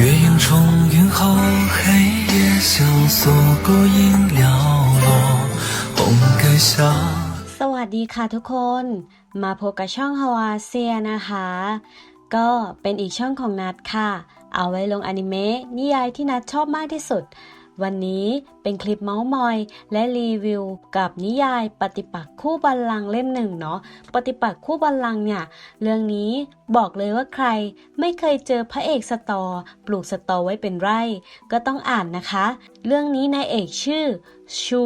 月影重云后，黑夜相锁，孤影寥落，红盖下。 สวัสดีค่ะทุกคน มาพบกับช่องฮาวาเซียนะคะ ก็เป็นอีกช่องของนัดค่ะ เอาไว้ลงอนิเมะนิยายที่นัดชอบมากที่สุด วันนี้เป็นคลิปเมาส์มอย และรีวิวกับนิยายปฏิปักษ์คู่บัลลังเล่มหนึ่งเนาะปฏิปักษ์คู่บัลลังเนี่ย เรื่องนี้บอกเลยว่าใครไม่เคยเจอพระเอกสตอ ปลูกสตอไว้เป็นไร่ ก็ต้องอ่านนะคะ เรื่องนี้นายเอกชื่อชู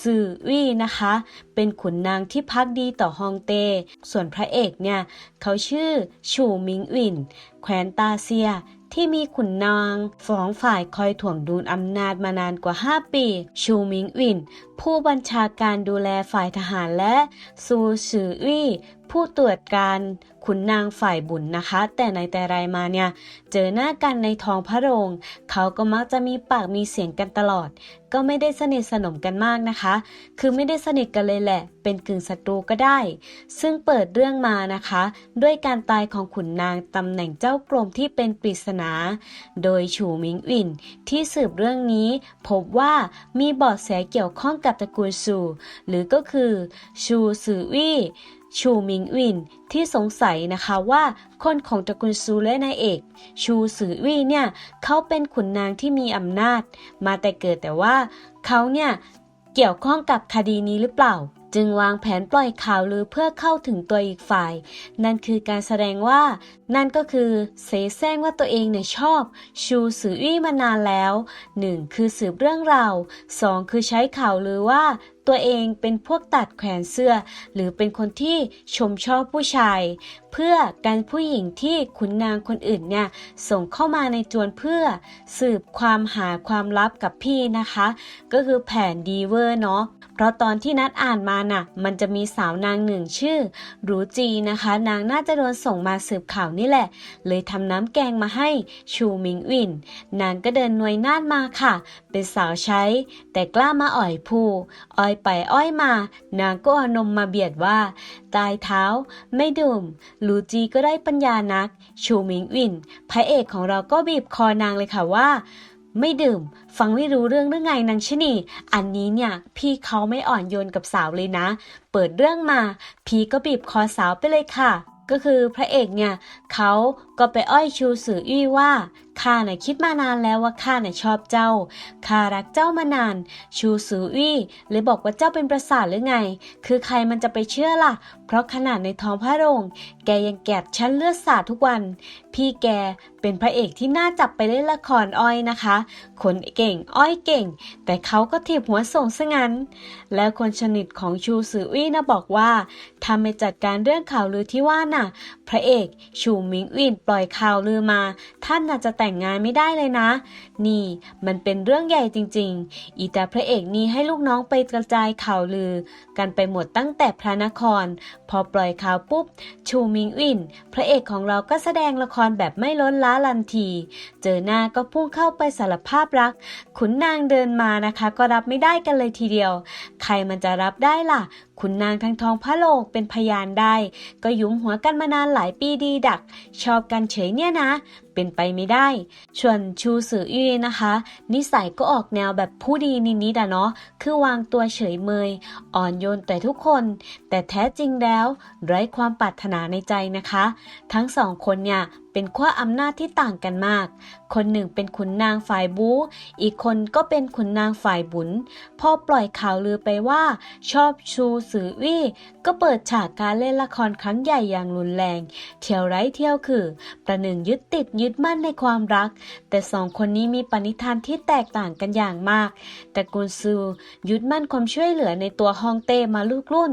ซือวี่นะคะ เป็นขุนนางที่พักดีต่อฮองเต้ส่วนพระเอกเนี่ย เขาชื่อชูมิงอิน แคว้นตาเซีย ที่มีขุนนางสองฝ่ายคอยถ่วงดุลอำนาจมานานกว่า 5 ปี ชูมิงอินผู้บัญชาการดูแลฝ่ายทหารและซูซือวี่ ผู้ตรวจการขุนนางฝ่ายบุญนะคะ แต่ในแต่ไรมาเนี่ยเจอหน้ากันในท้องพระโรง เขาก็มักจะมีปากมีเสียงกันตลอด ก็ไม่ได้สนิทสนมกันมากนะคะ คือไม่ได้สนิทกันเลยแหละ เป็นกึ่งศัตรูก็ได้ ซึ่งเปิดเรื่องมานะคะ ด้วยการตายของขุนนางตำแหน่งเจ้ากรมที่เป็นปริศนา โดยฉูมิงอินที่สืบเรื่องนี้ พบว่ามีเบาะแสเกี่ยวข้องกับตระกูลซูหรือก็คือชูซือวี่ ชูมิงอินที่สงสัยนะคะว่าคนของตระกูลซูและนายเอก ชูซือวี่เนี่ยเขาเป็นขุนนางที่มีอำนาจ มาแต่เกิดแต่ว่าเขาเนี่ยเกี่ยวข้องกับคดีนี้หรือเปล่า จึงวางแผนปล่อยข่าวลือเพื่อเข้าถึงตัวอีกฝ่าย นั่นคือการแสดงว่า นั่นก็คือเสแสร้งว่าตัวเองเนี่ยชอบ ชูซือวี่มานานแล้ว 1. คือสืบเรื่องราว 2. คือใช้ข่าวลือว่าตัวเองเป็นพวกตัดแขวนเสื้อ หรือเป็นคนที่ชมชอบผู้ชาย เพื่อการผู้หญิงที่ขุนนางคนอื่นเนี่ยส่งเข้ามาในจวนเพื่อสืบความหาความลับกับพี่นะคะ ก็คือแผนดีเวอร์เนาะ เพราะตอนที่นัดอ่านมาน่ะ มันจะมีสาวนางหนึ่งชื่อ รูจีนะคะ นางน่าจะโดนส่งมาสืบข่าวนี่แหละ เลยทำน้ำแกงมาให้ชูมิงวิน นางก็เดินหน่วยนาดมาค่ะ เป็นสาวใช้ แต่กล้ามาอ่อยผู้อ้อยไปอ้อยมา นางก็อนมมาเบียดว่า ตายเท้า ไม่ดื่มลูจีก็ได้ปัญญานัก ชูมิงวิน พระเอกของเราก็บีบคอนางเลยค่ะว่า ไม่ดื่ม ฟังไม่รู้เรื่องหรือไงนางชนี อันนี้เนี่ย พี่เขาไม่อ่อนโยนกับสาวเลยนะ เปิดเรื่องมา พี่ก็บีบคอสาวไปเลยค่ะ ก็คือพระเอกเนี่ยเขา ก็ไปอ้อยชูสืออี้ว่าข้าน่ะคิดมานานแล้วว่าข้าน่ะชอบเจ้าข้ารักเจ้ามานาน ชูสืออี้เลยบอกว่าเจ้าเป็นประสาทหรือไง คือใครมันจะไปเชื่อล่ะ เพราะขนาดในท้องพระโรง แกยังแกบชั้นเลือดสาดทุกวัน พี่แกเป็นพระเอกที่น่าจับไปเล่นละครอ้อยนะคะคนเก่งอ้อยเก่ง แต่เขาก็ถีบหัวส่งซะงั้น แล้วคนสนิทของชูซืออี้นะบอกว่าถ้าไม่จัดการเรื่องข่าวลือที่ว่าน่ะ พระเอกชูมิงอินปล่อยข่าวลือมา ท่านน่าจะแต่งงานไม่ได้เลยนะ นี่มันเป็นเรื่องใหญ่จริง ๆ อีแต่พระเอกนี่ให้ลูกน้องไปกระจายข่าวลือ กันไปหมดตั้งแต่พระนคร พอปล่อยข่าวปุ๊บ ชูมิงอินพระเอกของเราก็แสดงละครแบบไม่ล้นล้าลันที เจอหน้าก็พุ่งเข้าไปสารภาพรัก ขุนนางเดินมานะคะ ก็รับไม่ได้กันเลยทีเดียว ใครมันจะรับได้ล่ะ คุณนางทั้งทองพระโลกเป็นพยานได้ ก็ยุมหัวกันมานานหลายปีดีดัก ชอบกันเฉยเนี่ยนะเป็นไปไม่ได้ส่วนชูสืออี้นะคะ นิสัยก็ออกแนวแบบผู้ดีนิดๆอะเนาะคือวางตัวเฉยเมย อ่อนโยนแต่ทุกคน แต่แท้จริงแล้วไร้ความปรารถนาในใจนะคะ ทั้งสองคนเนี่ยเป็นขั้วอำนาจที่ต่างกันมาก คนหนึ่งเป็นขุนนางฝ่ายบูอีกคนก็เป็นขุนนางฝ่ายบุญ พอปล่อยข่าวลือไปว่า ชอบชูสือวี่ก็เปิดฉากการเล่นละครครั้งใหญ่อย่างรุนแรง เที่ยวไร้เที่ยวคือ ประหนึ่งยึดติดยึดมั่นในความรัก แต่สองคนนี้มีปณิธานที่แตกต่างกันอย่างมาก แต่กุนซือยึดมั่นความช่วยเหลือในตัวฮองเต้มาลูกรุ่น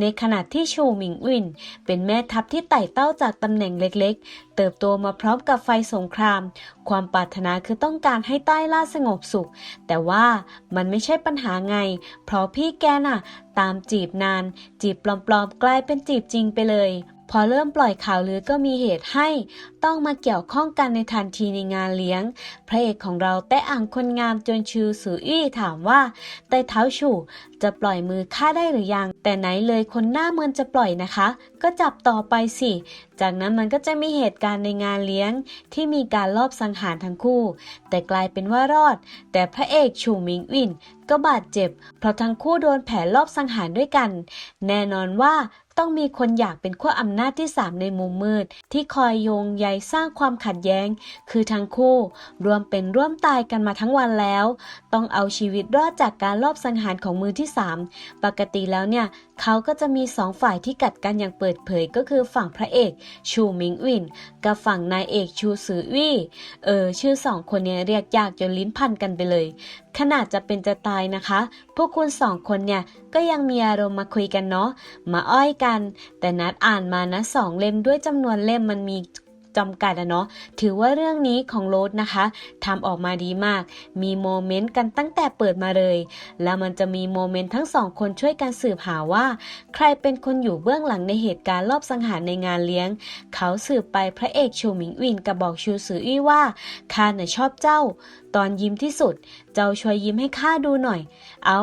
ในขณะที่ชูหมิงวินเป็นแม่ทัพที่ไต่เต้าจากตำแหน่งเล็กๆ เติบโตมาพร้อมกับไฟสงคราม ความปรารถนาคือต้องการให้ใต้ล่าสงบสุข แต่ว่ามันไม่ใช่ปัญหาไง เพราะพี่แกน่ะ ตามจีบนาน จีบปลอมๆ กลายเป็นจีบจริงไปเลย พอเริ่มปล่อยข่าวลือก็มีเหตุให้ต้องมาเกี่ยวข้องกันในทันทีในงานเลี้ยง พระเอกของเราแต้อ่างคนงามจนชูสืออี้ถามว่าไต้เท้าฉู่จะปล่อยมือฆ่าได้หรือยัง แต่ไหนเลยคนหน้าเมือนจะปล่อยนะคะ ก็จับต่อไปสิ จากนั้นมันก็จะมีเหตุการณ์ในงานเลี้ยงที่มีการลอบสังหารทั้งคู่ แต่กลายเป็นว่ารอด แต่พระเอกฉูหมิงอินก็บาดเจ็บ เพราะทั้งคู่โดนแผลลอบสังหารด้วยกัน แน่นอนว่า ต้องมีคนอยากเป็นขั้วอำนาจที่สามในมุมมืด ที่คอยโยงใยสร้างความขัดแย้ง คือทั้งคู่รวมเป็นร่วมตายกันมาทั้งวันแล้ว ต้องเอาชีวิตรอดจากการลอบสังหารของมือที่สามปกติแล้วเนี่ย เขาก็จะมีสองฝ่ายที่กัดกันอย่างเปิดเผยก็คือฝั่งพระเอกชูหมิงวิน กับฝั่งนายเอกชูซือวี่เออชื่อสองคนเนี่ยเรียกยากจนลิ้นพันกันไปเลย ขนาดจะเป็นจะตายนะคะ พวกคุณสองคนเนี่ยก็ยังมีอารมณ์มาคุยกันเนาะมาอ้อยกัน แต่นัดอ่านมานะสองเล่มด้วยจำนวนเล่มมันมี จำกัดอะเนาะถือว่าเรื่องนี้ของโรสนะคะทำออกมาดีมาก มีโมเมนต์กันตั้งแต่เปิดมาเลย แล้วมันจะมีโมเมนต์ทั้งสองคนช่วยกันสืบหาว่า ใครเป็นคนอยู่เบื้องหลังในเหตุการณ์ลอบสังหารในงานเลี้ยง เขาสืบไปพระเอกชูหมิงวินกับบอกชูซืออี้ว่าข้าน่ะชอบเจ้าตอนยิ้มที่สุด เจ้าช่วยยิ้มให้ข้าดูหน่อย เอา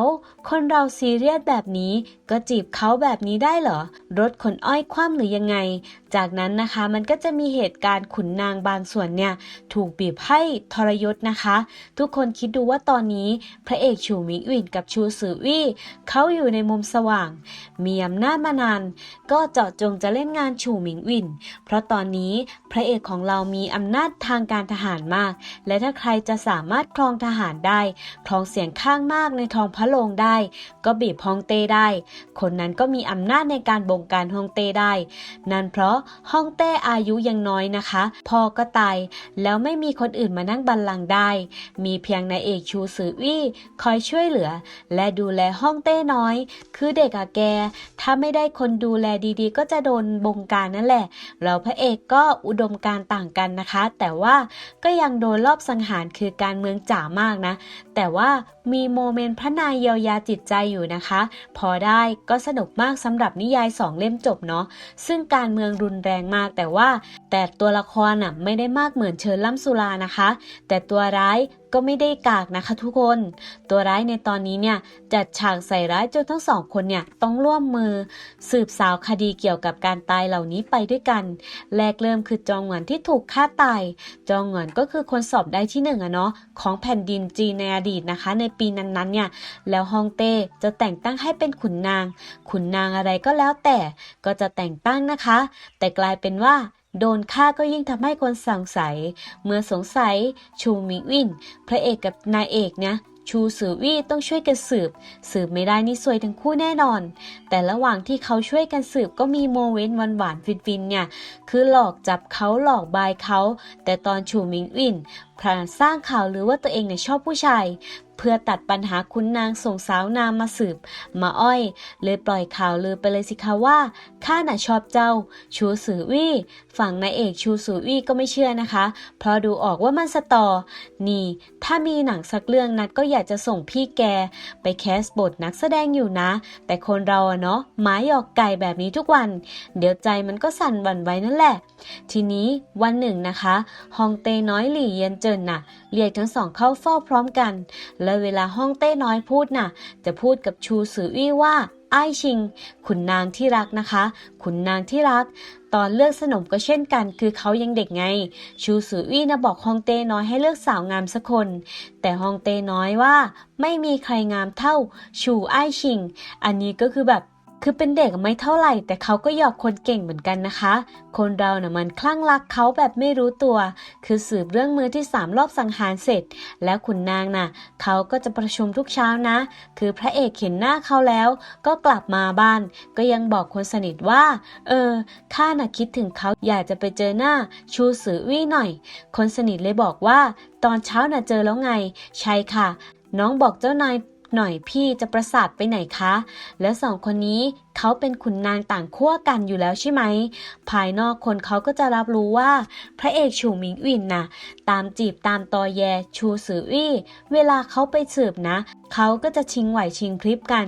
คนเราซีเรียสแบบนี้ ก็จีบเขาแบบนี้ได้เหรอ รถขนอ้อยคว่ำหรือยังไง จากนั้นนะคะมันก็จะมีเหตุการณ์ขุนนางบางส่วนเนี่ย ถูกบีบให้ทรยศนะคะ ทุกคนคิดดูว่าตอนนี้ พระเอกชูหมิงวินกับชูซือวี่เขาอยู่ในมุมสว่าง มีอำนาจมานาน ก็เจาะจงจะเล่นงานชูหมิงวิน เพราะตอนนี้พระเอกของเรามีอำนาจทางการทหารมาก และถ้าใครจะสาามารถครองทหารได้ครองเสียงข้างมากในทองพระโรงได้ ก็บีบฮองเต้ได้ คนนั้นก็มีอำนาจในการบงการฮองเต้ได้ นั่นเพราะฮ่องเต้อายุยังน้อยนะคะ พ่อก็ตาย แล้วไม่มีคนอื่นมานั่งบัลลังก์ได้ มีเพียงนายเอกชูซือวี่คอยช่วยเหลือ และดูแลฮ่องเต้น้อย คือเด็กอะแก ถ้าไม่ได้คนดูแลดีๆ ก็จะโดนบงการนั่นแหละ เราพระเอกก็อุดมการต่างกันนะคะ แต่ว่าก็ยังโดนรอบสังหารคือการการเมืองจ๋ามากนะ แต่ว่า มีโมเมนต์พระนายเยียวยาจิตใจอยู่นะคะ พอได้ก็สนุกมากสำหรับนิยายสองเล่มจบเนาะซึ่งการเมืองรุนแรงมากแต่ว่า แต่ตัวละครน่ะไม่ได้มากเหมือนเชิญล่ำสุรานะคะ แต่ตัวร้ายก็ไม่ได้กากนะคะทุกคน ตัวร้ายในตอนนี้เนี่ยจัดฉากใส่ร้ายจนทั้งสองคนเนี่ยต้องร่วมมือ สืบสาวคดีเกี่ยวกับการตายเหล่านี้ไปด้วยกัน แรกเริ่มคือจองหวนที่ถูกฆ่าตาย จองหวนก็คือคนสอบได้ที่หนึ่งอะเนาะของแผ่นดินจีนในอดีตนะคะในปีนั้นๆเนี่ย แล้วฮองเต้จะแต่งตั้งให้เป็นขุนนาง ขุนนางอะไรก็แล้วแต่ก็จะแต่งตั้งนะคะ แต่กลายเป็นว่าโดนฆ่าก็ยิ่งทำให้คนสงสัย เมื่อสงสัยชูมิวิน พระเอกกับนายเอกเนี่ยชูสือวี่ต้องช่วยกันสืบ สืบไม่ได้นี่ซวยทั้งคู่แน่นอน แต่ระหว่างที่เขาช่วยกันสืบก็มีโมเมนต์หวานๆฟินๆเนี่ย คือหลอกจับเขาหลอกบายเขา แต่ตอนชูมิงวินพรานสร้างข่าวหรือว่าตัวเองเนี่ยชอบผู้ชาย เพื่อตัดปัญหาคุณนางส่งสาวนามมาสืบ มาอ้อย เลยปล่อยข่าวลือไปเลยสิคะว่าข้าน่ะชอบเจ้า ชูสือวี่ ฝั่งนายเอกชูสือวี่ก็ไม่เชื่อนะคะ เพราะดูออกว่ามันสตอ นี่ ถ้ามีหนังสักเรื่องนัดก็อยากจะส่งพี่แก ไปแคสบทนักแสดงอยู่นะ แต่คนเราอะเนาะหมายหยอกไก่แบบนี้ทุกวัน เดี๋ยวใจมันก็สั่นหวั่นไหวนั่นแหละ ทีนี้วันหนึ่งนะคะฮองเตน้อยหลี่เย็นเจินน่ะ เรียกทั้งสองเข้าเฝ้าพร้อมกัน และเวลาฮ่องเต้น้อยพูดน่ะ จะพูดกับชูสืออี้ว่าไอ้ชิง ขุนนางที่รักนะคะ ขุนนางที่รัก ตอนเลือกสนมก็เช่นกัน คือเขายังเด็กไง ชูสืออี้นะบอกฮองเต้น้อยให้เลือกสาวงามสักคน แต่ฮองเต้น้อยว่า ไม่มีใครงามเท่า ชูไอ้ชิง อันนี้ก็คือแบบ คือเป็นเด็กไม่เท่าไหร่ แต่เขาก็หยอกคนเก่งเหมือนกันนะคะ คนเราเนะ่ะมันคลั่งรักเขาแบบไม่รู้ตัว คือสืบเรื่องมือที่สามรอบสังหารเสร็จ แล้วขุนนางน่ะเขาก็จะประชุมทุกเช้านะ คือพระเอกเห็นหน้าเขาแล้ว ก็กลับมาบ้าน ก็ยังบอกคนสนิทว่า เออข้าน่ะคิดถึงเขาอยากจะไปเจอหน้า ชูสือวี่หน่อย คนสนิทเลยบอกว่า ตอนเช้าน่ะเจอแล้วไง ใช่ค่ะ น้องบอกเจ้านาย หน่อยพี่จะประสาทไปไหนคะ แล้วสองคนนี้เขาเป็นขุนนางต่างขั้วกันอยู่แล้วใช่ไหม ภายนอกคนเขาก็จะรับรู้ว่า พระเอกฉูหมิงอินน่ะ ตามจีบตามตอแย ชูสืออี้เวลาเขาไปสืบนะ เขาก็จะชิงไหวชิงพริบกัน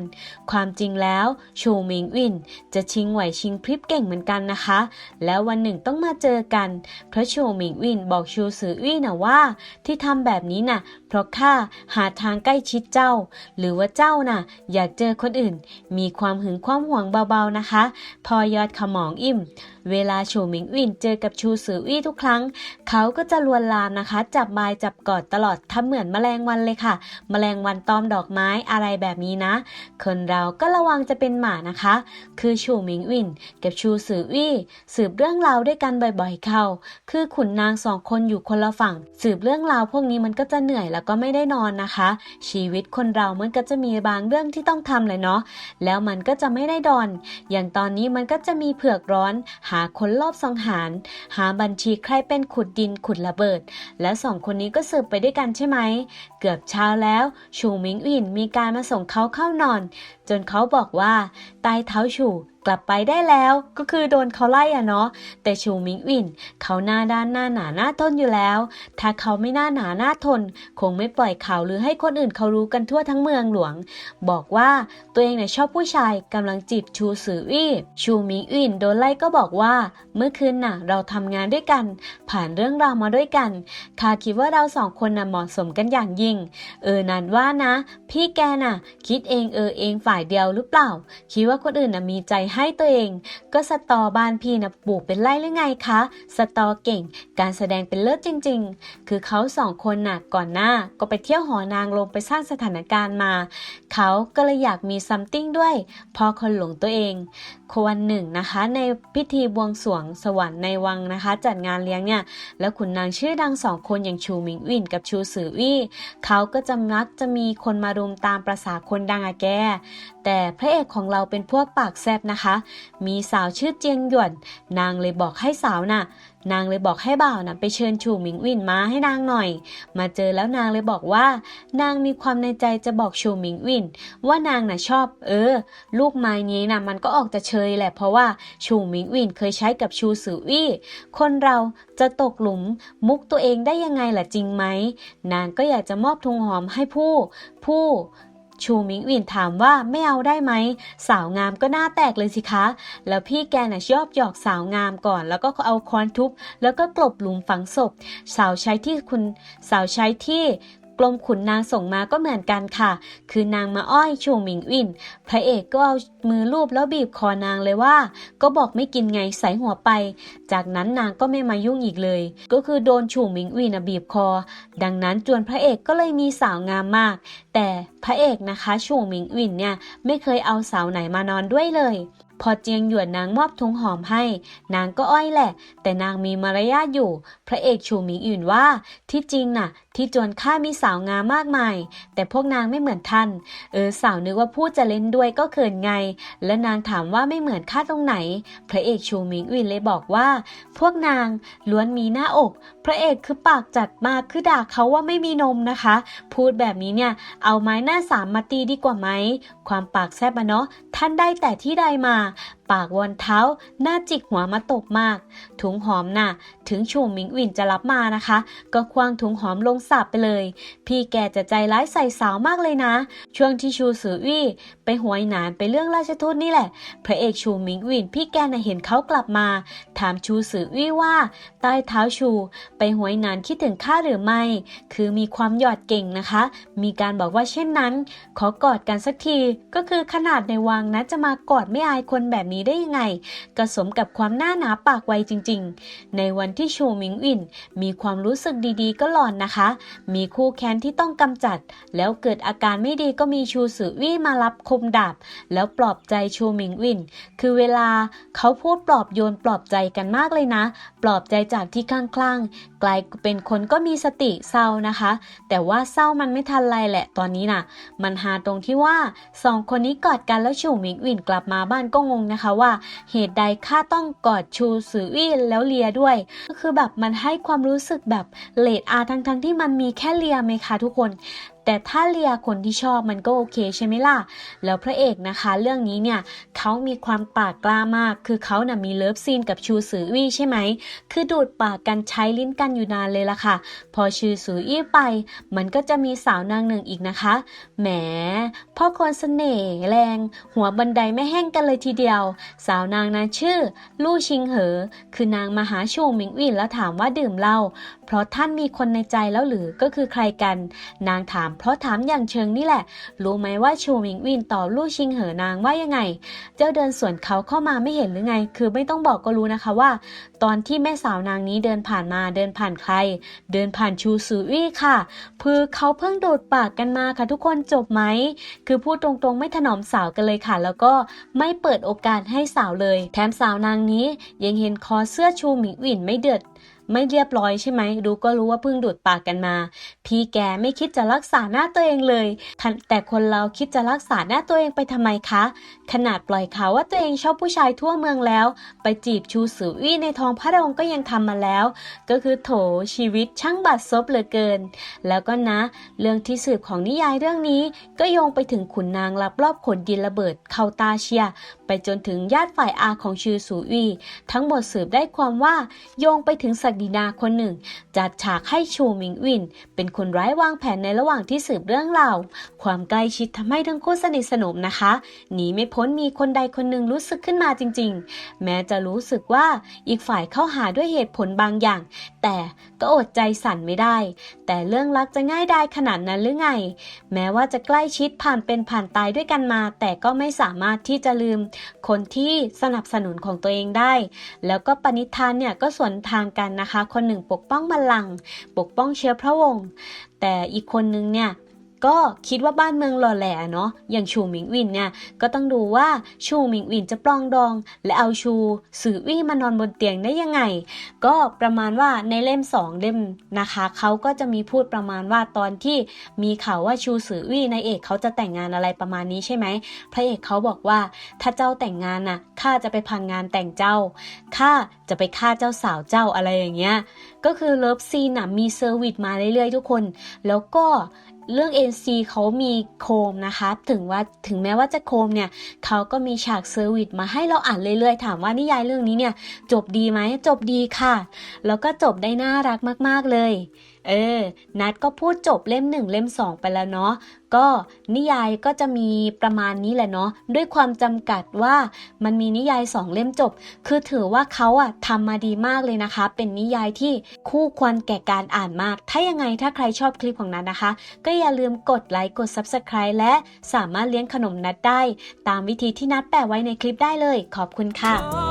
ความจริงแล้ว ชูหมิงอินจะชิงไหวชิงพริบเก่งเหมือนกันนะคะ แล้ววันหนึ่งต้องมาเจอกัน เพราะชูหมิงอินบอกชูสืออี้นะว่า ที่ทำแบบนี้น่ะเพราะข้าหาทางใกล้ชิดเจ้า หรือว่าเจ้าน่ะ อยากเจอคนอื่น มีความหึงความหวงเบาๆนะคะ พอยอดขมองอิ่ม เวลาชูหมิงอินเจอกับชูสืออี้ทุกครั้ง เขาก็จะลวนลามนะคะ จับมายจับกอดตลอดทำเหมือนแมลงวันเลยค่ะ แมลงวันตอมดอกไม้อะไรแบบนี้นะ คนเราก็ระวังจะเป็นหมานะคะ คือชูหมิงอินกับชูสืออี้สืบเรื่องราวด้วยกันบ่อยๆเข้า คือขุนนางสองคนอยู่คนละฝั่ง สืบเรื่องราวพวกนี้มันก็จะเหนื่อยแล้วก็ไม่ได้นอนนะคะ ชีวิตคนเรามันก็จะมีบางเรื่องที่ต้องทำเลยเนาะแล้วมันก็จะไม่ได้ดอน อย่างตอนนี้มันก็จะมีเผือกร้อนหาคนรอบสังหาร หาบัญชีใครเป็นขุดดินขุดระเบิด และสองคนนี้ก็สืบไปด้วยกันใช่ไหม เกือบเช้าแล้ว ชูหมิงอินมีการมาส่งเขาเข้านอน จนเขาบอกว่าใต้เท้าชูกลับไปได้แล้วก็คือโดนเขาไล่อะเนาะแต่ชูมิงอินเขาหน้าด้านหน้าหนาหน้าทนอยู่แล้ว ถ้าเขาไม่หน้าหนาหน้าทน คงไม่ปล่อยข่าวหรือให้คนอื่นเขารู้กันทั่วทั้งเมืองหลวง บอกว่าตัวเองเนี่ยชอบผู้ชายกำลังจีบชูสืออี้ชูมิงอินโดนไล่ก็บอกว่า เมื่อคืนน่ะ เราทำงานด้วยกัน ผ่านเรื่องราวมาด้วยกันข้าคิดว่าเราสองคนน่ะเหมาะสมกันอย่างยิ่ง เออนันว่านะ พี่แกน่ะ คิดเองเออเองฝ่ายเดียวหรือเปล่า คิดว่าคนอื่นนะมีใจให้ตัวเอง ก็สตอบ้านพี่นะปลูกเป็นไร่หรือไงคะ สตอเก่ง การแสดงเป็นเลิศจริง ๆ คือเขาสองคนน่ะก่อนหน้าก็ไปเที่ยวหอนางลงไปสร้างสถานการณ์มา เขาก็เลยอยากมีซัมติ้งด้วย พอคนหลงตัวเอง วันหนึ่งนะคะ ในพิธีบวงสรวงสวรรค์ในวังนะคะ จัดงานเลี้ยงเนี่ย แล้วขุนนางชื่อดังสองคนอย่างชูหมิงอินกับชูสืออี้เขาก็จะมักจะมีคนมารุมตามประษาคนดังอะแก แต่พระเอกของเราเป็นพวกปากแซบนะคะ มีสาวชื่อเจียงหยวน นางเลยบอกให้สาวน่ะนางเลยบอกให้บ่าวนะไปเชิญชูหมิงวินมาให้นางหน่อย มาเจอแล้วนางเลยบอกว่า นางมีความในใจจะบอกชูหมิงวิน ว่านางน่ะชอบ เออ ลูกไม้นี้น่ะมันก็ออกจะเชยแหละเพราะว่าชูหมิงวินเคยใช้กับชูสืออี้คนเราจะตกหลุมมุกตัวเองได้ยังไงล่ะจริงไหมนางก็อยากจะมอบทุงหอมให้ผู้ ผู้ ชูมิงวินถามว่าไม่เอาได้ไหม สาวงามก็หน้าแตกเลยสิคะ แล้วพี่แกน่ะชอบหยอกสาวงามก่อน แล้วก็เอาค้อนทุบ แล้วก็กลบหลุมฝังศพ สาวใช้ที่คุณสาวใช้ที่ กรมขุนนางส่งมาก็เหมือนกันค่ะ คือนางมาอ้อยชูหมิงวินพระเอกก็เอามือลูบแล้วบีบคอนางเลยว่า ก็บอกไม่กินไงใส่หัวไป จากนั้นนางก็ไม่มายุ่งอีกเลย ก็คือโดนชูหมิงวินบีบคอ ดังนั้นจวนพระเอกก็เลยมีสาวงามมาก แต่พระเอกนะคะชูหมิงวินเนี่ยไม่เคยเอาสาวไหนมานอนด้วยเลย พอเจียงหยวนนางมอบทุงหอมให้ นางก็อ้อยแหละ แต่นางมีมารยาทอยู่ พระเอกชูหมิงอื่นว่า ที่จริงน่ะ ที่จวนข้ามีสาวงามมากมาย แต่พวกนางไม่เหมือนท่าน เออสาวนึกว่าพูดจะเล่นด้วยก็เขินไง และนางถามว่าไม่เหมือนข้าตรงไหน พระเอกชูหมิงวินเลยบอกว่า พวกนางล้วนมีหน้าอก พระเอกคือปากจัดมากคือด่าเขาว่าไม่มีนมนะคะ พูดแบบนี้เนี่ยเอาไม้หน้าสามมาตีดีกว่าไหมความปากแซบอะเนาะท่านได้แต่ที่ใดมา那 ปากวนเท้า หน้าจิกหัวมาตบมาก ถุงหอมน่ะ ถึงชูหมิงวินจะรับมานะคะ ก็ควางถุงหอมลงสับไปเลย พี่แกจะใจร้ายใส่สาวมากเลยนะ ช่วงที่ชูสือวี่ไปหวยหนานไปเรื่องราชทูตนี่แหละ พระเอกชูหมิงวินพี่แกน่ะเห็นเขากลับมา ถามชูสือวี่ว่า ใต้เท้าชู ไปหวยหนานคิดถึงข้าหรือไม่ คือมีความหยอดเก่งนะคะ มีการบอกว่าเช่นนั้น ขอกอดกันสักที ก็คือขนาดในวังนะจะมากอดไม่อายคนแบบนี้ได้ยังไงก็สมกับความหน้าหนาปากไวจริง ๆ ในวันที่ชูหมิงวินมีความรู้สึกดีๆ ก็หลอนนะคะ มีคู่แค้นที่ต้องกำจัด แล้วเกิดอาการไม่ดีก็มีชูสือวี่มารับคมดาบ แล้วปลอบใจชูหมิงวิน คือเวลาเขาพูดปลอบโยนปลอบใจกันมากเลยนะ ปลอบใจจากที่คลั่งๆกลายเป็นคนก็มีสติเศร้านะคะ แต่ว่าเศร้ามันไม่ทันไรแหละตอนนี้น่ะ มันหาตรงที่ว่าสองคนนี้กอดกันแล้วชูหมิงวินกลับมาบ้านก็งงนะคะว่าเหตุใดข้าต้องกอดชูสือวี่แล้วเลียด้วย ก็คือแบบมันให้ความรู้สึกแบบเลดอาทั้งๆที่มันมีแค่เลียไหมคะทุกคน แต่ถ้าเลียคนที่ชอบมันก็โอเคใช่ไหมล่ะ แล้วพระเอกนะคะ เรื่องนี้เนี่ยเขามีความปากกล้ามาก คือเขาน่ะมีเลิฟซีนกับชูซือวี่ใช่ไหม คือดูดปากกันใช้ลิ้นกันอยู่นานเลยล่ะค่ะ พอชื่อสูอี้ไป มันก็จะมีสาวนางหนึ่งอีกนะคะ แหมพ่อคนเสน่ห์แรง หัวบันไดไม่แห้งกันเลยทีเดียว สาวนางนั้นชื่อ ลู่ชิงเหอ คือนางมาหาชูหมิงวินแล้วถามว่าดื่มเหล้า เพราะท่านมีคนในใจแล้วหรือก็คือใครกัน นางถาม เพราะถามอย่างเชิงนี่แหละ รู้ไหมว่าชูหมิงวินตอบลู่ชิงเหอนางว่ายังไง เจ้าเดินสวนเขาเข้ามาไม่เห็นหรือไง คือไม่ต้องบอกก็รู้นะคะว่า ตอนที่แม่สาวนางนี้เดินผ่านมาเดินผ่านใคร เดินผ่านชูซือวี่ค่ะคือเขาเพิ่งโดดปากกันมาค่ะทุกคนจบไหมคือพูดตรงๆไม่ถนอมสาวกันเลยค่ะ แล้วก็ไม่เปิดโอกาสให้สาวเลย แถมสาวนางนี้ยังเห็นคอเสื้อชูหมิงวินไม่เดือด ไม่เรียบร้อยใช่ไหมดูก็รู้ว่าเพิ่งดูดปากกันมา พี่แกไม่คิดจะรักษาหน้าตัวเองเลยแต่คนเราคิดจะรักษาหน้าตัวเองไปทำไมคะ ขนาดปล่อยข่าวว่าตัวเองชอบผู้ชายทั่วเมืองแล้ว ไปจีบชูสือวี่ในท้องพระโรงก็ยังทำมาแล้ว ก็คือโถชีวิตช่างบัดซบเหลือเกิน แล้วก็นะ เรื่องที่สืบของนิยายเรื่องนี้ ก็โยงไปถึงขุนนางลับรอบขนดินระเบิดเข้าตาเชีย ไปจนถึงญาติฝ่ายอาของชื่อสูวีทั้งหมดสืบได้ความว่าโยงไปถึงศักดินาคนหนึ่ง จัดฉากให้ชูหมิงวิน เป็นคนร้ายวางแผนในระหว่างที่สืบเรื่องราวความใกล้ชิดทำให้ทั้งคู่สนิทสนมนะคะหนีไม่พ้นมีคนใดคนหนึ่งรู้สึกขึ้นมาจริง ๆ แม้จะรู้สึกว่าอีกฝ่ายเข้าหาด้วยเหตุผลบางอย่าง แต่ก็อดใจสั่นไม่ได้ แต่เรื่องรักจะง่ายได้ขนาดนั้นหรือไง แม้ว่าจะใกล้ชิดผ่านเป็นผ่านตายด้วยกันมา แต่ก็ไม่สามารถที่จะลืม คนที่สนับสนุนของตัวเองได้ แล้วก็ปณิธานเนี่ยก็สวนทางกันนะคะคนหนึ่งปกป้องบัลลังก์ปกป้องเชื้อพระวงศ์แต่อีกคนนึงเนี่ย ก็คิดว่าบ้านเมืองหล่อแหลเนาะอย่างชูหมิงวินเนี่ยก็ต้องดูว่าชูหมิงวินจะปลองดอง และเอาชูสือวี่มานอนบนเตียงได้ยังไง ก็ประมาณว่าในเล่มสองเล่มนะคะเขาก็จะมีพูดประมาณว่าตอนที่มีข่าวว่าชูสือวี่นายเอกเขาจะแต่งงานอะไรประมาณนี้ใช่ไหมพระเอกเขาบอกว่าถ้าเจ้าแต่งงานน่ะข้าจะไปพังงานแต่งเจ้าข้าจะไปฆ่าเจ้าสาวเจ้าอะไรอย่างเงี้ยก็คือเลิฟซีนน่ะมีเซอร์วิสมาเรื่อยๆทุกคน แล้วก็ เรื่อง NC เขามีโคมนะคะถึงว่าถึงแม้ว่าจะโคมเนี่ยเขาก็มีฉากเซอร์วิสมาให้เราอ่านเรื่อยๆ ถามว่านิยายเรื่องนี้เนี่ยจบดีไหมจบดีค่ะ แล้วก็จบได้น่ารักมากๆเลย เออ นัดก็พูดจบเล่มหนึ่งเล่มสองไปแล้วเนาะ ก็นิยายก็จะมีประมาณนี้แหละเนาะ ด้วยความจำกัดว่ามันมีนิยายสองเล่มจบ คือถือว่าเขาอะทำมาดีมากเลยนะคะ เป็นนิยายที่คู่ควรแก่การอ่านมาก ถ้ายังไงถ้าใครชอบคลิปของนัดนะคะ ก็อย่าลืมกดไลค์ กด Subscribe และสามารถเลี้ยงขนมนัดได้ ตามวิธีที่นัดแปะไว้ในคลิปได้เลย ขอบคุณค่ะ